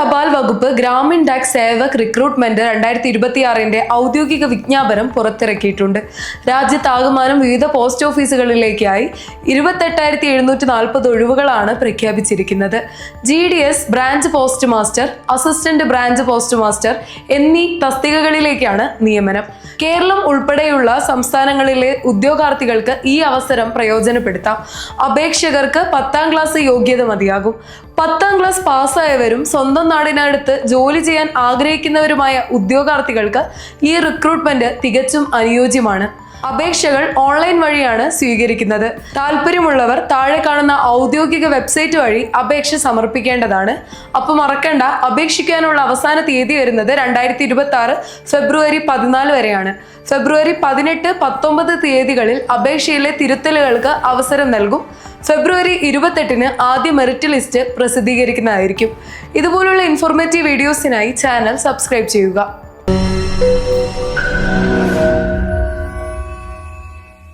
തപാൽ വകുപ്പ് ഗ്രാമീൺ ഡാക് സേവക് റിക്രൂട്ട്മെന്റ് രണ്ടായിരത്തി ഇരുപത്തിയാറിന്റെ ഔദ്യോഗിക വിജ്ഞാപനം പുറത്തിറക്കിയിട്ടുണ്ട്. രാജ്യത്താകമാനം വിവിധ പോസ്റ്റ് ഓഫീസുകളിലേക്കായി ഇരുപത്തെട്ടായിരത്തി എഴുന്നൂറ്റി നാൽപ്പത് ഒഴിവുകളാണ് പ്രഖ്യാപിച്ചിരിക്കുന്നത്. G D S branch post master assistant branch post master എന്നീ തസ്തികകളിലേക്കാണ് നിയമനം. കേരളം ഉൾപ്പെടെയുള്ള സംസ്ഥാനങ്ങളിലെ ഉദ്യോഗാർത്ഥികൾക്ക് ഈ അവസരം പ്രയോജനപ്പെടുത്താം. അപേക്ഷകർക്ക് പത്താം ക്ലാസ് യോഗ്യത മതിയാകും. പത്താം ക്ലാസ് പാസ്സായവരും സ്വന്തം നാടിനടുത്ത് ജോലി ചെയ്യാൻ ആഗ്രഹിക്കുന്നവരുമായ ഉദ്യോഗാർത്ഥികൾക്ക് ഈ റിക്രൂട്ട്മെന്റ് തികച്ചും അനുയോജ്യമാണ്. അപേക്ഷകൾ ഓൺലൈൻ വഴിയാണ് സ്വീകരിക്കുന്നത്. താല്പര്യമുള്ളവർ താഴെ കാണുന്ന ഔദ്യോഗിക വെബ്സൈറ്റ് വഴി അപേക്ഷ സമർപ്പിക്കേണ്ടതാണ്. അപ്പോൾ മറക്കണ്ട അപേക്ഷിക്കാനുള്ള അവസാന തീയതി വരുന്നത് രണ്ടായിരത്തി ഇരുപത്തി ആറ് ഫെബ്രുവരി പതിനാല് വരെയാണ്. ഫെബ്രുവരി പതിനെട്ട് പത്തൊമ്പത് തീയതികളിൽ അപേക്ഷയിലെ തിരുത്തലുകൾക്ക് അവസരം നൽകും. ഫെബ്രുവരി ഇരുപത്തെട്ടിന് ആദ്യ മെറിറ്റ് ലിസ്റ്റ് പ്രസിദ്ധീകരിക്കുന്നതായിരിക്കും. ഇതുപോലുള്ള ഇൻഫോർമേറ്റീവ് വീഡിയോസിനായി ചാനൽ സബ്സ്ക്രൈബ് ചെയ്യുക.